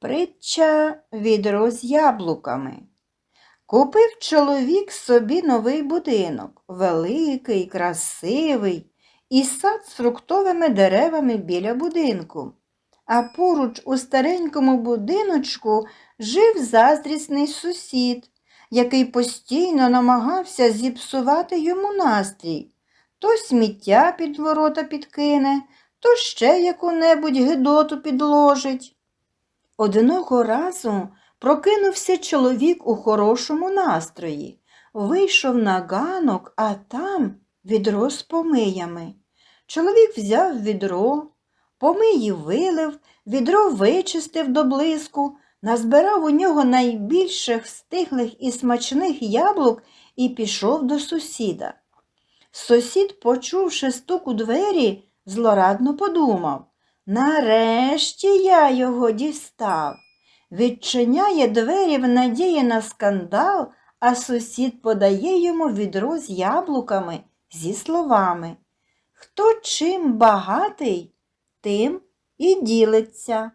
Притча відро з яблуками. Купив чоловік собі новий будинок, великий, красивий, і сад з фруктовими деревами біля будинку. А поруч у старенькому будиночку жив заздрісний сусід, який постійно намагався зіпсувати йому настрій. То сміття під ворота підкине, то ще яку-небудь гидоту підложить. Одного разу прокинувся чоловік у хорошому настрої, вийшов на ганок, а там відро з помиями. Чоловік взяв відро, помиї вилив, відро вичистив до блиску, назбирав у нього найбільших стиглих і смачних яблук і пішов до сусіда. Сусід, почувши стук у двері, злорадно подумав. Нарешті я його дістав. Відчиняє двері в надії на скандал, а сусід подає йому відро з яблуками зі словами Хто чим багатий, тим і ділиться.